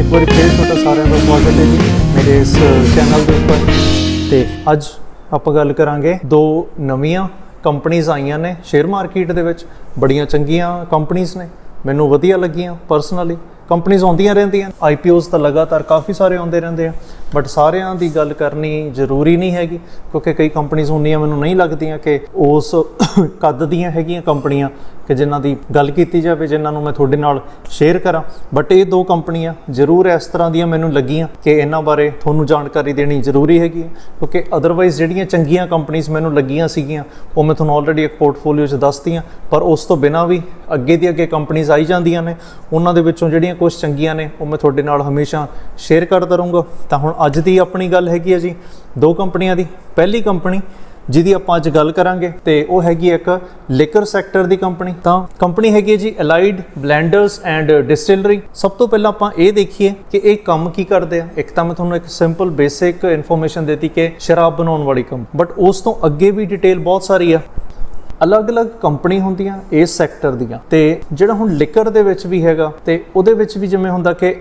ਇੱਕ ਵਾਰੀ ਫੇਰ ਤੁਹਾਡਾ ਸਾਰਿਆਂ ਦਾ ਸਵਾਗਤ ਹੈ ਜੀ ਮੇਰੇ ਇਸ ਚੈਨਲ ਦੇ ਉੱਪਰ। ਤੇ ਅੱਜ ਆਪਾਂ ਗੱਲ ਕਰਾਂਗੇ ਦੋ ਨਵੀਆਂ ਕੰਪਨੀਆਂ ਆਈਆਂ ਨੇ ਸ਼ੇਅਰ ਮਾਰਕੀਟ ਦੇ ਵਿੱਚ। ਬੜੀਆਂ ਚੰਗੀਆਂ ਕੰਪਨੀਆਂ ਨੇ। ਮੈਨੂੰ ਵਧੀਆ ਲੱਗੀਆਂ ਪਰਸਨਲੀ ਕੰਪਨੀਆਂ ਆਉਂਦੀਆਂ ਰਹਿੰਦੀਆਂ ਆਈਪੀਓਜ਼ ਤਾਂ ਲਗਾਤਾਰ ਕਾਫੀ ਸਾਰੇ ਆਉਂਦੇ ਰਹਿੰਦੇ ਆ। ਬਟ ਸਾਰਿਆਂ ਦੀ ਗੱਲ ਕਰਨੀ ਜ਼ਰੂਰੀ ਨਹੀਂ ਹੈਗੀ, ਕਿਉਂਕਿ ਕਈ ਕੰਪਨੀਆਂ ਹੁੰਦੀਆਂ ਮੈਨੂੰ ਨਹੀਂ ਲੱਗਦੀਆਂ ਕਿ ਉਸ ਕੱਦ ਦੀਆਂ ਹੈਗੀਆਂ ਕੰਪਨੀਆਂ ਕਿ ਜਿਨ੍ਹਾਂ ਦੀ ਗੱਲ ਕੀਤੀ ਜਾਵੇ, ਜਿਨ੍ਹਾਂ ਨੂੰ ਮੈਂ ਤੁਹਾਡੇ ਨਾਲ ਸ਼ੇਅਰ ਕਰਾਂ। ਬਟ ਇਹ ਦੋ ਕੰਪਨੀਆਂ ਜ਼ਰੂਰ ਇਸ ਤਰ੍ਹਾਂ ਦੀਆਂ ਮੈਨੂੰ ਲੱਗੀਆਂ ਕਿ ਇਹਨਾਂ ਬਾਰੇ ਤੁਹਾਨੂੰ ਜਾਣਕਾਰੀ ਦੇਣੀ ਜ਼ਰੂਰੀ ਹੈਗੀ ਹੈ। ਕਿਉਂਕਿ ਅਦਰਵਾਈਜ਼ ਜਿਹੜੀਆਂ ਚੰਗੀਆਂ ਕੰਪਨੀਆਂ ਮੈਨੂੰ ਲੱਗੀਆਂ ਸੀਗੀਆਂ, ਉਹ ਮੈਂ ਤੁਹਾਨੂੰ ਆਲਰੇਡੀ ਇੱਕ ਪੋਰਟਫੋਲੀਓ 'ਚ ਦੱਸਤੀਆਂ। ਪਰ ਉਸ ਤੋਂ ਬਿਨਾਂ ਵੀ ਅੱਗੇ ਦੀ ਅੱਗੇ ਕੰਪਨੀਆਂ ਆਈ ਜਾਂਦੀਆਂ ਨੇ, ਉਹਨਾਂ ਦੇ ਵਿੱਚੋਂ ਜਿਹੜੀਆਂ ਕੁਝ ਚੰਗੀਆਂ ਨੇ, ਉਹ ਮੈਂ ਤੁਹਾਡੇ ਨਾਲ ਹਮੇਸ਼ਾ ਸ਼ੇਅਰ ਕਰਦਾ ਰਹੂੰਗਾ। ਤਾਂ ਹੁਣ ਅੱਜ ਦੀ ਆਪਣੀ ਗੱਲ ਹੈਗੀ ਹੈ ਜੀ, ਦੋ ਕੰਪਨੀਆਂ ਦੀ। ਪਹਿਲੀ ਕੰਪਨੀ ਜਿਹਦੀ ਆਪਾਂ ਅੱਜ ਗੱਲ ਕਰਾਂਗੇ ਤੇ ਉਹ ਹੈਗੀ ਇੱਕ ਲਿਕਰ ਸੈਕਟਰ ਦੀ ਕੰਪਨੀ। ਤਾਂ ਕੰਪਨੀ ਹੈਗੀ ਹੈ ਜੀ ਅਲਾਈਡ ਬਲੈਂਡਰਸ ਐਂਡ ਡਿਸਟਿਲਰੀ ਸਭ ਤੋਂ ਪਹਿਲਾਂ ਆਪਾਂ ਇਹ ਦੇਖੀਏ ਕਿ ਇਹ ਕੰਮ ਕੀ ਕਰਦੇ ਆ। ਇੱਕ ਤਾਂ ਮੈਂ ਤੁਹਾਨੂੰ ਇੱਕ ਸਿੰਪਲ ਬੇਸਿਕ ਇਨਫੋਰਮੇਸ਼ਨ ਦਿੱਤੀ ਕਿ ਸ਼ਰਾਬ ਬਣਾਉਣ ਵਾਲੀ ਕੰਮ। ਬਟ ਉਸ ਤੋਂ ਅੱਗੇ ਵੀ ਡਿਟੇਲ ਬਹੁਤ ਸਾਰੀ ਆ। ਅਲੱਗ-ਅਲੱਗ ਕੰਪਨੀ ਹੁੰਦੀਆਂ ਇਸ ਸੈਕਟਰ ਦੀਆਂ। ਤੇ ਜਿਹੜਾ ਹੁਣ ਲਿਕਰ ਦੇ ਵਿੱਚ ਵੀ ਹੈਗਾ, ਤੇ ਉਹਦੇ ਵਿੱਚ ਵੀ ਜਿਵੇਂ ਹੁੰਦਾ ਕਿ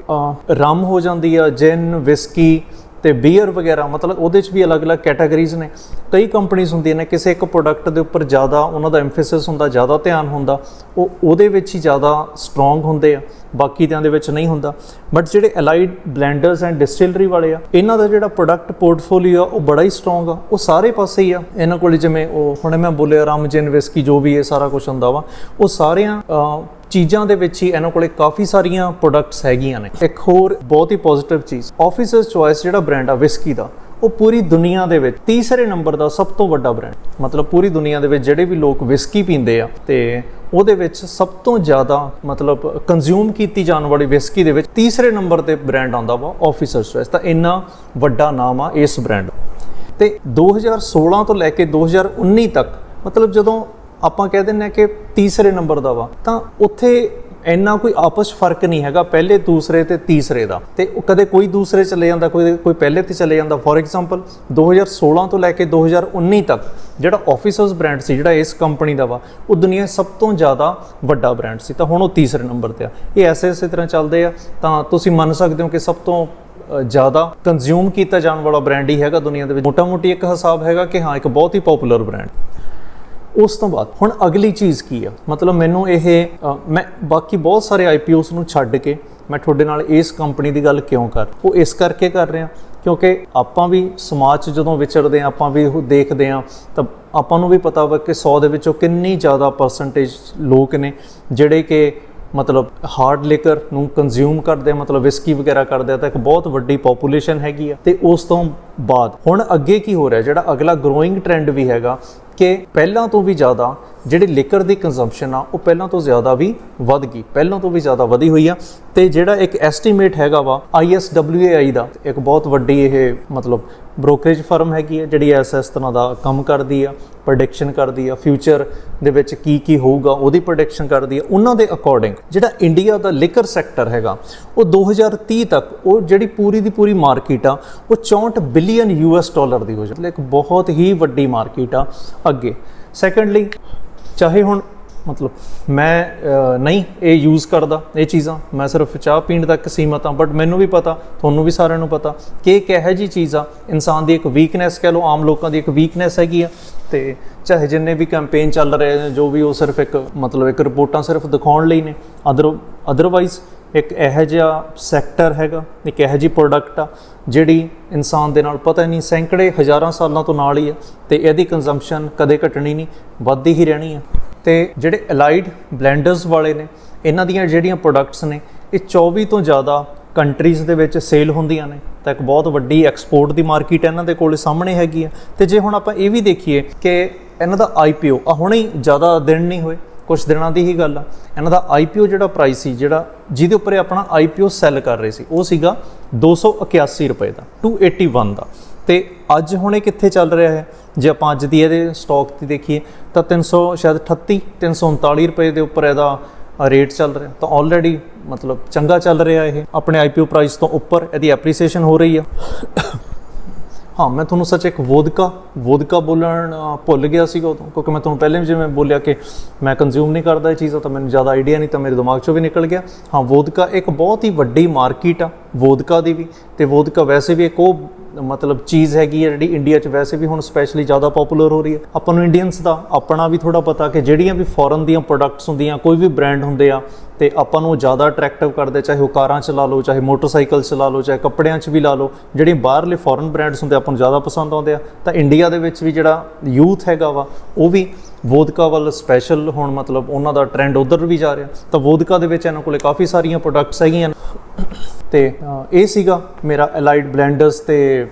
ਰਮ ਹੋ ਜਾਂਦੀ ਆ ਜਿਨ ਵਿਸਕੀ ਤੇ ਬੀਅਰ ਵਗੈਰਾ, ਮਤਲਬ ਉਹਦੇ 'ਚ ਵੀ ਅਲੱਗ-ਅਲੱਗ ਕੈਟਾਗਰੀਜ਼ ਨੇ। ਕਈ ਕੰਪਨੀਆਂ ਹੁੰਦੀਆਂ ਨੇ, ਕਿਸੇ ਇੱਕ ਪ੍ਰੋਡਕਟ ਦੇ ਉੱਪਰ ਜ਼ਿਆਦਾ ਉਹਨਾਂ ਦਾ ਐਮਫੇਸਿਸ ਹੁੰਦਾ, ਜ਼ਿਆਦਾ ਧਿਆਨ ਹੁੰਦਾ, ਉਹ ਉਹਦੇ ਵਿੱਚ ਹੀ ਜ਼ਿਆਦਾ ਸਟਰੋਂਗ ਹੁੰਦੇ ਆ ਬਾਕੀ ਦਿਆਂ ਦੇ ਵਿੱਚ ਨਹੀਂ ਹੁੰਦਾ। ਬਟ ਜਿਹੜੇ ਅਲਾਈਡ ਬਲੈਂਡਰਸ ਐਂਡ ਡਿਸਟਿਲਰੀ ਵਾਲੇ ਆ, ਇਹਨਾਂ ਦਾ ਜਿਹੜਾ ਪ੍ਰੋਡਕਟ ਪੋਰਟਫੋਲੀਓ ਆ, ਉਹ ਬੜਾ ਹੀ ਸਟਰੋਂਗ ਆ, ਉਹ ਸਾਰੇ ਪਾਸੇ ਹੀ ਆ। ਇਹਨਾਂ ਕੋਲ ਜਿਵੇਂ ਉਹ, ਹੁਣੇ ਮੈਂ ਬੋਲਿਆ ਰਮ ਜਿਨ ਵਿਸਕੀ ਜੋ ਵੀ ਇਹ ਸਾਰਾ ਕੁਝ ਹੁੰਦਾ ਵਾ, ਉਹ ਸਾਰਿਆਂ ਚੀਜ਼ਾਂ ਦੇ ਵਿੱਚ ਹੀ ਇਹਨਾਂ ਕੋਲੇ ਕਾਫੀ ਸਾਰੀਆਂ ਪ੍ਰੋਡਕਟਸ ਹੈਗੀਆਂ ਨੇ। ਇੱਕ ਹੋਰ ਬਹੁਤ ਹੀ ਪੋਜ਼ਿਟਿਵ ਚੀਜ਼ ਆਫੀਸਰਸ ਚੋਇਸ ਜਿਹੜਾ ਬ੍ਰਾਂਡ ਆ ਵਿਸਕੀ ਦਾ, ਉਹ ਪੂਰੀ ਦੁਨੀਆ ਦੇ ਵਿੱਚ ਤੀਸਰੇ ਨੰਬਰ ਦਾ ਸਭ ਤੋਂ ਵੱਡਾ ਬ੍ਰਾਂਡ ਮਤਲਬ ਪੂਰੀ ਦੁਨੀਆ ਦੇ ਵਿੱਚ ਜਿਹੜੇ ਵੀ ਲੋਕ ਵਿਸਕੀ ਪੀਂਦੇ ਆ, ਤੇ ਉਹਦੇ ਵਿੱਚ ਸਭ ਤੋਂ ਜ਼ਿਆਦਾ ਮਤਲਬ ਕੰਜ਼ਿਊਮ ਕੀਤੀ ਜਾਣ ਵਾਲੀ ਵਿਸਕੀ ਦੇ ਵਿੱਚ ਤੀਸਰੇ ਨੰਬਰ ਤੇ ਬ੍ਰਾਂਡ ਆਉਂਦਾ ਵਾ ਆਫੀਸਰਸ ਚੋਇਸ ਤਾਂ ਇੰਨਾ ਵੱਡਾ ਨਾਮ ਆ ਇਸ ਬ੍ਰਾਂਡ ਤੇ 2016 ਤੋਂ ਲੈ ਕੇ 2019 ਤੱਕ ਮਤਲਬ ਜਦੋਂ ਆਪਾਂ ਕਹਿ ਦਿੰਨੇ ਆ ਕਿ ਤੀਸਰੇ ਨੰਬਰ ਦਾ ਵਾ, ਤਾਂ ਉੱਥੇ ਇੰਨਾ ਕੋਈ ਆਪਸ ਫ਼ਰਕ ਨਹੀਂ ਹੈਗਾ ਪਹਿਲੇ ਦੂਸਰੇ ਤੇ ਤੀਸਰੇ ਦਾ। ਤੇ ਉਹ ਕਦੇ ਕੋਈ ਦੂਸਰੇ ਚਲੇ ਜਾਂਦਾ, ਕੋਈ ਕੋਈ ਪਹਿਲੇ ਤੇ ਚਲੇ ਜਾਂਦਾ। ਫੋਰ ਐਗਜ਼ਾਮਪਲ 2016 ਤੋਂ ਲੈ ਕੇ 2019 ਤੱਕ ਜਿਹੜਾ ਆਫੀਸਰਸ ਬ੍ਰਾਂਡ ਸੀ, ਜਿਹੜਾ ਇਸ ਕੰਪਨੀ ਦਾ ਵਾ, ਉਹ ਦੁਨੀਆ ਸਭ ਤੋਂ ਜ਼ਿਆਦਾ ਵੱਡਾ ਬ੍ਰਾਂਡ ਸੀ। ਤਾਂ ਹੁਣ ਉਹ ਤੀਸਰੇ ਨੰਬਰ ਤੇ ਆ। ਇਹ ਐਸੇ ਐਸੇ ਤਰ੍ਹਾਂ ਚੱਲਦੇ ਆ। ਤਾਂ ਤੁਸੀਂ ਮੰਨ ਸਕਦੇ ਹੋ ਕਿ ਸਭ ਤੋਂ ਜ਼ਿਆਦਾ ਕੰਜ਼ਿਊਮ ਕੀਤਾ ਜਾਣ ਵਾਲਾ ਬ੍ਰਾਂਡ ਹੀ ਹੈਗਾ ਦੁਨੀਆ ਦੇ ਵਿੱਚ। ਮੋਟਾ-ਮੋਟੀ ਇੱਕ ਹਿਸਾਬ ਹੈਗਾ ਕਿ ਹਾਂ, ਇੱਕ ਬਹੁਤ ਹੀ ਪਪੂਲਰ ਬ੍ਰਾਂਡ ਉਸ ਤੋਂ ਬਾਅਦ, ਹੁਣ ਅਗਲੀ ਚੀਜ਼ ਕੀ ਆ? ਮਤਲਬ ਮੈਨੂੰ ਇਹ ਮੈਂ ਬਾਕੀ ਬਹੁਤ ਸਾਰੇ ਆਈਪੀਓਸ ਨੂੰ ਛੱਡ ਕੇ ਮੈਂ ਤੁਹਾਡੇ ਨਾਲ ਇਸ ਕੰਪਨੀ ਦੀ ਗੱਲ ਕਿਉਂ ਕਰ? ਉਹ ਇਸ ਕਰਕੇ ਕਰ ਰਿਹਾ, ਕਿਉਂਕਿ ਆਪਾਂ ਵੀ ਸਮਾਜ 'ਚ ਜਦੋਂ ਵਿਚਰਦੇ ਆ ਆਪਾਂ ਵੀ ਉਹ ਦੇਖਦੇ ਆ ਤਾਂ ਆਪਾਂ ਨੂੰ ਵੀ ਪਤਾ ਵਾ ਕਿ 100 ਦੇ ਵਿੱਚੋਂ ਕਿੰਨੀ ਜ਼ਿਆਦਾ ਪਰਸੈਂਟੇਜ ਲੋਕ ਨੇ ਜਿਹੜੇ ਕਿ ਮਤਲਬ ਹਾਰਡ ਲਿਕਰ ਨੂੰ ਕੰਜ਼ਿਊਮ ਕਰਦੇ ਮਤਲਬ ਵਿਸਕੀ ਵਗੈਰਾ ਕਰਦੇ ਆ, ਤਾਂ ਇੱਕ ਬਹੁਤ ਵੱਡੀ ਪੋਪੂਲੇਸ਼ਨ ਹੈਗੀ ਆ। ਤੇ ਉਸ ਤੋਂ ਬਾਅਦ, ਹੁਣ ਅੱਗੇ ਕੀ ਹੋ ਰਿਹਾ? ਜਿਹੜਾ ਅਗਲਾ ਗਰੋਇੰਗ ਟ੍ਰੈਂਡ ਵੀ ਹੈਗਾ ਕਿ ਪਹਿਲਾਂ ਤੋਂ ਵੀ ਜ਼ਿਆਦਾ ਜਿਹੜੀ ਲਿਕਰ ਦੀ ਕੰਜ਼ੰਪਸ਼ਨ ਆ, ਉਹ ਪਹਿਲਾਂ ਤੋਂ ਜ਼ਿਆਦਾ ਵੀ ਵੱਧ ਗਈ। ਪਹਿਲਾਂ ਤੋਂ ਵੀ ਜ਼ਿਆਦਾ ਵਧੀ ਹੋਈ ਆ ਤੇ ਜਿਹੜਾ ਇੱਕ ਐਸਟੀਮੇਟ ਹੈਗਾ ਵਾ ISWAI ਦਾ, ਇੱਕ ਬਹੁਤ ਵੱਡੀ ਇਹ ਮਤਲਬ ਬ੍ਰੋਕਰੇਜ ਫਰਮ ਹੈਗੀ ਹੈ ਜਿਹੜੀ ਇਸ ਇਸ ਤਰ੍ਹਾਂ ਦਾ ਕੰਮ ਕਰਦੀ ਆ ਪ੍ਰੈਡਿਕਸ਼ਨ ਕਰਦੀ ਆ ਫਿਊਚਰ ਦੇ ਵਿੱਚ ਕੀ ਕੀ ਹੋਊਗਾ, ਉਹਦੀ ਪ੍ਰੈਡਿਕਸ਼ਨ ਕਰਦੀ ਆ। ਉਹਨਾਂ ਦੇ ਅਕੋਰਡਿੰਗ ਜਿਹੜਾ ਇੰਡੀਆ ਦਾ ਲਿਕਰ ਸੈਕਟਰ ਹੈਗਾ, ਉਹ 2030 ਤੱਕ ਉਹ ਜਿਹੜੀ ਪੂਰੀ ਦੀ ਪੂਰੀ ਮਾਰਕੀਟ ਆ, ਉਹ 64 ਬਿਲੀਅਨ ਯੂਐਸ ਡਾਲਰ ਦੀ ਹੋ ਜਾਵੇ ਇੱਕ ਬਹੁਤ ਹੀ ਵੱਡੀ ਮਾਰਕੀਟ ਆ। ਅੱਗੇ। ਸੈਕੰਡਲੀ ਚਾਹੇ ਹੁਣ ਮਤਲਬ ਮੈਂ ਨਹੀਂ ਇਹ ਯੂਜ਼ ਕਰਦਾ ਇਹ ਚੀਜ਼ਾਂ, ਮੈਂ ਸਿਰਫ ਚਾਹ ਪੀਣ ਤੱਕ ਸੀਮਤ ਹਾਂ ਬਟ ਮੈਨੂੰ ਵੀ ਪਤਾ, ਤੁਹਾਨੂੰ ਵੀ ਸਾਰਿਆਂ ਨੂੰ ਪਤਾ ਕਿ ਇਹ ਕਿਹੋ ਜੀ ਚੀਜ਼ ਆ, ਇਨਸਾਨ ਦੀ ਇੱਕ ਵੀਕਨੈਸ ਕਹਿ ਲਓ, ਆਮ ਲੋਕਾਂ ਦੀ ਇੱਕ ਵੀਕਨੈਸ ਹੈਗੀ ਆ। ਤੇ ਚਾਹੇ ਜਿੰਨੇ ਵੀ ਕੈਂਪੇਨ ਚੱਲ ਰਹੇ ਨੇ, ਜੋ ਵੀ ਉਹ ਸਿਰਫ ਇੱਕ ਮਤਲਬ ਇੱਕ ਰਿਪੋਰਟਾਂ ਸਿਰਫ ਦਿਖਾਉਣ ਲਈ ਨੇ ਅਦਰ ਅਦਰਵਾਈਜ਼ ਇੱਕ ਇਹੋ ਜਿਹਾ ਸੈਕਟਰ ਹੈਗਾ, ਇੱਕ ਇਹੋ ਜਿਹੀ ਪ੍ਰੋਡਕਟ ਆ, ਜਿਹੜੀ ਇਨਸਾਨ ਦੇ ਨਾਲ ਪਤਾ ਨਹੀਂ, ਸੈਂਕੜੇ, ਹਜ਼ਾਰਾਂ ਸਾਲਾਂ ਤੋਂ ਨਾਲ ਹੀ ਆ ਤੇ ਇਹਦੀ ਕੰਜ਼ੰਪਸ਼ਨ ਕਦੇ ਘਟਣੀ ਨਹੀਂ, ਵੱਧਦੀ ਹੀ ਰਹਿਣੀ ਆ। ਤੇ ਜਿਹੜੇ ਅਲਾਈਡ ਬਲੈਂਡਰਸ ਵਾਲੇ ਨੇ, ਇਹਨਾਂ ਦੀਆਂ ਜਿਹੜੀਆਂ ਪ੍ਰੋਡਕਟਸ ਨੇ, ਇਹ 24 ਤੋਂ ਜ਼ਿਆਦਾ ਕੰਟਰੀਜ਼ ਦੇ ਵਿੱਚ ਸੇਲ ਹੁੰਦੀਆਂ ਨੇ। ਤਾਂ ਇੱਕ ਬਹੁਤ ਵੱਡੀ ਐਕਸਪੋਰਟ ਦੀ ਮਾਰਕੀਟ ਇਹਨਾਂ ਦੇ ਕੋਲੇ ਸਾਹਮਣੇ ਹੈਗੀ ਆ। ਤੇ ਜੇ ਹੁਣ ਆਪਾਂ ਇਹ ਵੀ ਦੇਖੀਏ ਕਿ ਇਹਨਾਂ ਦਾ ਆਈਪੀਓ ਆ ਹੁਣੇ ਜ਼ਿਆਦਾ ਦਿਨ ਨਹੀਂ ਹੋਏ ਕੁਝ ਦਿਨਾਂ ਦੀ ਹੀ ਗੱਲ ਆ। ਇਹਨਾਂ ਦਾ ਆਈਪੀਓ ਜਿਹੜਾ ਪ੍ਰਾਈਸ ਸੀ, ਜਿਹੜਾ ਜਿਹਦੇ ਉੱਪਰ ਇਹ ਆਪਣਾ ਆਈਪੀਓ ਸੈੱਲ ਕਰ ਰਹੇ ਸੀ, ਉਹ ਸੀਗਾ 281 ਰੁਪਏ ਦਾ 281 ਦਾ। ਤੇ ਅੱਜ ਹੁਣ ਇਹ ਕਿੱਥੇ ਚੱਲ ਰਿਹਾ ਹੈ? ਜੇ ਆਪਾਂ ਅੱਜ ਦੀ ਇਹਦੇ ਸਟਾਕ ਦੀ ਦੇਖੀਏ, ਤਾਂ 300 ਸ਼ਾਇਦ 38 339 ਰੁਪਏ ਦੇ ਉੱਪਰ ਇਹਦਾ ਰੇਟ ਚੱਲ ਰਿਹਾ। ਤਾਂ ਆਲਰੇਡੀ ਮਤਲਬ ਚੰਗਾ ਚੱਲ ਰਿਹਾ ਇਹ। ਆਪਣੇ ਆਈਪੀਓ ਪ੍ਰਾਈਸ ਤੋਂ ਉੱਪਰ ਇਹਦੀ ਐਪਰੀਸੀਏਸ਼ਨ ਹੋ ਰਹੀ ਆ। ਹਾਂ, ਮੈਂ ਤੁਹਾਨੂੰ ਸੱਚ ਇੱਕ ਵੋਦਕਾ ਵੋਦਕਾ ਬੋਲਣ ਭੁੱਲ ਗਿਆ ਸੀਗਾ ਉਦੋਂ, ਕਿਉਂਕਿ ਮੈਂ ਤੁਹਾਨੂੰ ਪਹਿਲੇ ਵੀ ਜਿਵੇਂ ਬੋਲਿਆ ਕਿ ਮੈਂ ਕੰਜ਼ਿਊਮ ਨਹੀਂ ਕਰਦਾ ਇਹ ਚੀਜ਼ਾਂ ਤਾਂ ਮੈਨੂੰ ਜ਼ਿਆਦਾ ਆਈਡੀਆ ਨਹੀਂ, ਤਾਂ ਮੇਰੇ ਦਿਮਾਗ 'ਚੋਂ ਵੀ ਨਿਕਲ ਗਿਆ। ਹਾਂ, ਵੋਦਕਾ ਇੱਕ ਬਹੁਤ ਹੀ ਵੱਡੀ ਮਾਰਕੀਟ ਆ, ਵੋਦਕਾ ਦੀ ਵੀ, ਤੇ ਵੋਦਕਾ ਵੈਸੇ ਵੀ ਇੱਕ ਉਹ ਮਤਲਬ ਚੀਜ਼ ਹੈਗੀ ਹੈ ਜਿਹੜੀ ਇੰਡੀਆ 'ਚ ਵੈਸੇ ਵੀ ਹੁਣ ਸਪੈਸ਼ਲੀ ਜ਼ਿਆਦਾ ਪਪੂਲਰ ਹੋ ਰਹੀ ਹੈ। ਆਪਾਂ ਨੂੰ ਇੰਡੀਅਨਸ ਦਾ ਆਪਣਾ ਵੀ ਥੋੜਾ ਪਤਾ ਕਿ ਜਿਹੜੀਆਂ ਵੀ ਫੋਰਨ ਦੀਆਂ ਪ੍ਰੋਡਕਟਸ ਹੁੰਦੀਆਂ, ਕੋਈ ਵੀ ਬ੍ਰਾਂਡ ਹੁੰਦੇ ਆ, ਤੇ ਆਪਾਂ ਨੂੰ ਜ਼ਿਆਦਾ ਅਟਰੈਕਟਿਵ ਕਰਦੇ, ਚਾਹੇ ਉਹ ਕਾਰਾਂ 'ਚ ਲਾ ਲਓ, ਚਾਹੇ ਮੋਟਰਸਾਈਕਲ 'ਚ ਲਾ ਲਓ, ਚਾਹੇ ਕੱਪੜਿਆਂ 'ਚ ਵੀ ਲਾ ਲਓ ਜਿਹੜੇ ਬਾਹਰਲੇ ਫੋਰਨ ਬ੍ਰਾਂਡਸ ਹੁੰਦੇ ਆਪਾਂ ਨੂੰ ਜ਼ਿਆਦਾ ਪਸੰਦ ਆਉਂਦੇ ਆ। ਤਾਂ ਇੰਡੀਆ ਦੇ ਵਿੱਚ ਵੀ ਜਿਹੜਾ ਯੂਥ ਹੈਗਾ ਵਾ, ਉਹ ਵੀ ਵੋਦਕਾ ਵੱਲ ਸਪੈਸ਼ਲ ਹੁਣ ਮਤਲਬ ਉਹਨਾਂ ਦਾ ਟ੍ਰੈਂਡ ਉਧਰ ਵੀ ਜਾ ਰਿਹਾ। ਤਾਂ ਵੋਦਕਾ ਦੇ ਵਿੱਚ ਇਹਨਾਂ ਕੋਲੇ ਕਾਫੀ ਸਾਰੀਆਂ ਪ੍ਰੋਡਕਟਸ ਹੈਗੀਆਂ ਤੇ ਇਹ ਸੀਗਾ ਮੇਰਾ ਐਲਾਈਡ ਬਲੈਂਡਰਸ ਤੇ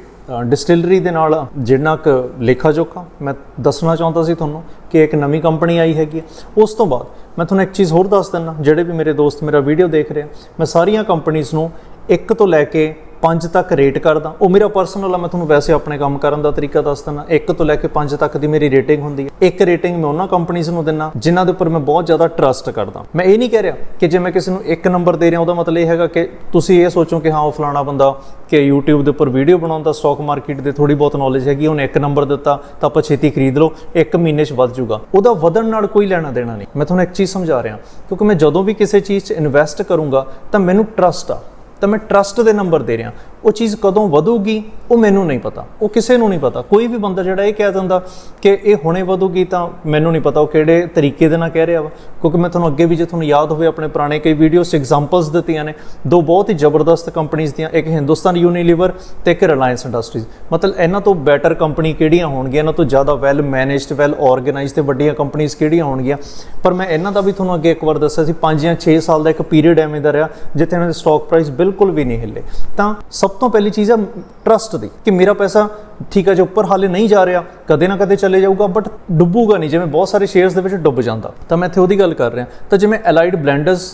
ਡਿਸਟਿਲਰੀ ਦੇ ਨਾਲ, ਜਿੰਨਾ ਕੁ ਲੇਖਾ ਜੋਖਾ ਮੈਂ ਦੱਸਣਾ ਚਾਹੁੰਦਾ ਸੀ ਤੁਹਾਨੂੰ ਕਿ ਇੱਕ ਨਵੀਂ ਕੰਪਨੀ ਆਈ ਹੈਗੀ ਹੈ। ਉਸ ਤੋਂ ਬਾਅਦ ਮੈਂ ਤੁਹਾਨੂੰ ਇੱਕ ਚੀਜ਼ ਹੋਰ ਦੱਸ ਦਿੰਦਾ, ਜਿਹੜੇ ਵੀ ਮੇਰੇ ਦੋਸਤ ਮੇਰਾ ਵੀਡੀਓ ਦੇਖ ਰਹੇ ਆ, ਮੈਂ ਸਾਰੀਆਂ ਕੰਪਨੀਆਂ ਨੂੰ ਇੱਕ ਤੋਂ ਲੈ ਕੇ 5 ਤੱਕ ਰੇਟ ਕਰਦਾ। ਉਹ ਮੇਰਾ ਪਰਸਨਲ ਆ, ਮੈਂ ਤੁਹਾਨੂੰ ਵੈਸੇ ਆਪਣੇ ਕੰਮ ਕਰਨ ਦਾ ਤਰੀਕਾ ਦੱਸ ਦਿੰਦਾ। 1 ਤੋਂ ਲੈ ਕੇ 5 ਤੱਕ ਦੀ ਮੇਰੀ ਰੇਟਿੰਗ ਹੁੰਦੀ ਹੈ। ਇੱਕ ਰੇਟਿੰਗ ਮੈਂ ਉਹਨਾਂ ਕੰਪਨੀਆਂ ਨੂੰ ਦਿੰਦਾ, ਜਿਨ੍ਹਾਂ ਦੇ ਉੱਪਰ ਮੈਂ ਬਹੁਤ ਜ਼ਿਆਦਾ ਟਰਸਟ ਕਰਦਾ। ਮੈਂ ਇਹ ਨਹੀਂ ਕਹਿ ਰਿਹਾ ਕਿ ਜੇ ਮੈਂ ਕਿਸੇ ਨੂੰ ਇੱਕ ਨੰਬਰ ਦੇ ਰਿਹਾ, ਉਹਦਾ ਮਤਲਬ ਇਹ ਹੈਗਾ ਕਿ ਤੁਸੀਂ ਇਹ ਸੋਚੋ ਕਿ ਹਾਂ, ਉਹ ਫਲਾਣਾ ਬੰਦਾ ਕਿ YouTube ਦੇ ਉੱਪਰ ਵੀਡੀਓ ਬਣਾਉਂਦਾ ਸਟਾਕ ਮਾਰਕੀਟ ਦੇ ਥੋੜੀ ਬਹੁਤ ਨੌਲੇਜ ਹੈਗੀ, ਉਹਨੇ ਇੱਕ ਨੰਬਰ ਦਿੱਤਾ, ਤਾਂ ਆਪਾਂ ਛੇਤੀ ਖਰੀਦ ਲਓ, ਇੱਕ ਮਹੀਨੇ 'ਚ ਵੱਧ ਜਾਊਗਾ। ਉਹਦਾ ਵਧਣ ਨਾਲ ਕੋਈ ਲੈਣਾ ਦੇਣਾ ਨਹੀਂ। ਮੈਂ ਤੁਹਾਨੂੰ ਇੱਕ ਚੀਜ਼ ਸਮਝਾ ਰਿਹਾ, ਕਿਉਂਕਿ ਮੈਂ ਜਦੋਂ ਵੀ ਕਿਸੇ ਚੀਜ਼ 'ਚ ਇਨਵੈਸਟ ਕਰੂੰਗਾ, ਤਾਂ ਮੈਨੂੰ ਟਰਸਟ ਆ। ਤਾਂ ਮੈਂ ਟਰਸਟ ਦੇ ਨੰਬਰ ਦੇ ਰਿਹਾ। ਉਹ ਚੀਜ਼ ਕਦੋਂ ਵਧੂਗੀ, ਉਹ ਮੈਨੂੰ ਨਹੀਂ ਪਤਾ, ਉਹ ਕਿਸੇ ਨੂੰ ਨਹੀਂ ਪਤਾ। ਕੋਈ ਵੀ ਬੰਦਾ ਜਿਹੜਾ ਇਹ ਕਹਿ ਦਿੰਦਾ ਕਿ ਇਹ ਹੁਣੇ ਵਧੂਗੀ ਤਾਂ ਮੈਨੂੰ ਨਹੀਂ ਪਤਾ ਉਹ ਕਿਹੜੇ ਤਰੀਕੇ ਦੇ ਨਾਲ ਕਹਿ ਰਿਹਾ ਵਾ। ਕਿਉਂਕਿ ਮੈਂ ਤੁਹਾਨੂੰ ਅੱਗੇ ਵੀ ਜੇ ਤੁਹਾਨੂੰ ਯਾਦ ਹੋਵੇ, ਆਪਣੇ ਪੁਰਾਣੇ ਕਈ ਵੀਡੀਓਸ ਐਗਜ਼ਾਮਪਲਸ ਦਿੱਤੀਆਂ ਨੇ, ਦੋ ਬਹੁਤ ਹੀ ਜ਼ਬਰਦਸਤ ਕੰਪਨੀਆਂ ਦੀਆਂ, ਇੱਕ ਹਿੰਦੁਸਤਾਨ ਯੂਨੀਲੀਵਰ ਤੇ ਇੱਕ ਰਿਲਾਇੰਸ ਇੰਡਸਟਰੀਜ਼ ਮਤਲਬ ਇਹਨਾਂ ਤੋਂ ਬੈਟਰ ਕੰਪਨੀ ਕਿਹੜੀਆਂ ਹੋਣਗੀਆਂ, ਇਹਨਾਂ ਤੋਂ ਜ਼ਿਆਦਾ ਵੈਲ ਮੈਨੇਜਡ ਵੈਲ ਆਰਗੇਨਾਈਜ਼ਡ ਤੇ ਵੱਡੀਆਂ ਕੰਪਨੀਆਂ ਕਿਹੜੀਆਂ ਹੋਣਗੀਆਂ? ਪਰ ਮੈਂ ਇਹਨਾਂ ਦਾ ਵੀ ਤੁਹਾਨੂੰ ਅੱਗੇ ਇੱਕ ਵਾਰ ਦੱਸਿਆ ਸੀ 5 ਜਾਂ 6 ਸਾਲ ਦਾ ਇੱਕ ਪੀਰੀਅਡ ਐਵੇਂ ਦਾ ਰਿਹਾ, ਜਿੱਥੇ ਇਹਨਾਂ ਦੇ ਸਟਾਕ ਪ੍ਰਾਈਸ ਬਿਲਕੁਲ ਵੀ ਨਹੀਂ ਹਿੱਲੇ। ਤਾਂ ਸਭ ਤੋਂ ਪਹਿਲੀ ਚੀਜ਼ ਆ ਟਰਸਟ ਦੀ ਕਿ ਮੇਰਾ ਪੈਸਾ ਠੀਕ ਹੈ, ਜੇ ਉੱਪਰ ਹਾਲੇ ਨਹੀਂ ਜਾ ਰਿਹਾ, ਕਦੇ ਨਾ ਕਦੇ ਚਲੇ ਜਾਊਗਾ ਬਟ ਡੁੱਬੂਗਾ ਨਹੀਂ। ਜਿਵੇਂ ਬਹੁਤ ਸਾਰੇ ਸ਼ੇਅਰਸ ਦੇ ਵਿੱਚ ਡੁੱਬ ਜਾਂਦਾ, ਤਾਂ ਮੈਂ ਇੱਥੇ ਉਹਦੀ ਗੱਲ ਕਰ ਰਿਹਾ। ਤਾਂ ਜੇ ਮੈਂ ਐਲਾਈਡ ਬਲੈਂਡਰਸ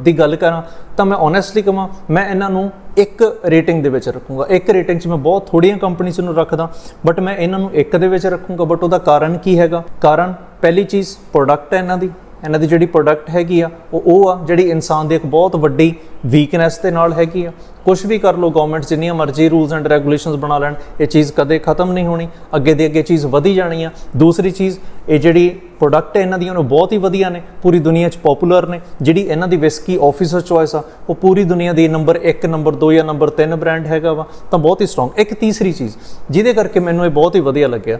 ਦੀ ਗੱਲ ਕਰਾਂ, ਤਾਂ ਮੈਂ ਓਨੈਸਟਲੀ ਕਹਾਂ, ਮੈਂ ਇਹਨਾਂ ਨੂੰ ਇੱਕ ਰੇਟਿੰਗ ਦੇ ਵਿੱਚ ਰੱਖੂੰਗਾ। ਇੱਕ ਰੇਟਿੰਗ 'ਚ ਮੈਂ ਬਹੁਤ ਥੋੜੀਆਂ ਕੰਪਨੀਆਂ ਨੂੰ ਰੱਖਦਾ ਬਟ ਮੈਂ ਇਹਨਾਂ ਨੂੰ ਇੱਕ ਦੇ ਵਿੱਚ ਰੱਖੂੰਗਾ। ਬਟ ਉਹਦਾ ਕਾਰਨ ਕੀ ਹੈਗਾ? ਕਾਰਨ ਪਹਿਲੀ ਚੀਜ਼ ਪ੍ਰੋਡਕਟ ਹੈ ਇਹਨਾਂ ਦੀ। ਇਹਨਾਂ ਦੀ ਜਿਹੜੀ ਪ੍ਰੋਡਕਟ ਹੈਗੀ ਆ, ਉਹ ਉਹ ਆ ਜਿਹੜੀ ਇਨਸਾਨ ਦੀ ਇੱਕ ਬਹੁਤ ਵੱਡੀ ਵੀਕਨੈਸ ਦੇ ਨਾਲ ਹੈਗੀ ਆ। ਕੁਝ ਵੀ ਕਰ ਲੋ ਗਵਰਨਮੈਂਟ ਜਿੰਨੀਆਂ ਮਰਜ਼ੀ ਰੂਲਸ ਐਂਡ ਰੈਗੂਲੇਸ਼ਨਸ ਬਣਾ ਲੈਣ, ਇਹ ਚੀਜ਼ ਕਦੇ ਖਤਮ ਨਹੀਂ ਹੋਣੀ। ਅੱਗੇ ਦੀ ਅੱਗੇ ਚੀਜ਼ ਵਧੀ ਜਾਣੀ ਆ। ਦੂਸਰੀ ਚੀਜ਼ ਇਹ ਜਿਹੜੀ ਪ੍ਰੋਡਕਟ ਹੈ, ਇਹਨਾਂ ਦੀਆਂ ਉਹ ਬਹੁਤ ਹੀ ਵਧੀਆ ਨੇ, ਪੂਰੀ ਦੁਨੀਆ 'ਚ ਪਪੂਲਰ ਨੇ। ਜਿਹੜੀ ਇਹਨਾਂ ਦੀ ਵਿਸਕੀ ਆਫੀਸਰ ਚੋਇਸ ਆ, ਉਹ ਪੂਰੀ ਦੁਨੀਆ ਦੀ ਨੰਬਰ 1 ਨੰਬਰ 2 ਜਾਂ ਨੰਬਰ 3 ਬ੍ਰਾਂਡ ਹੈਗਾ ਵਾ, ਤਾਂ ਬਹੁਤ ਹੀ ਸਟਰੋਂਗ ਇੱਕ ਤੀਸਰੀ ਚੀਜ਼, ਜਿਹਦੇ ਕਰਕੇ ਮੈਨੂੰ ਇਹ ਬਹੁਤ ਹੀ ਵਧੀਆ ਲੱਗਿਆ,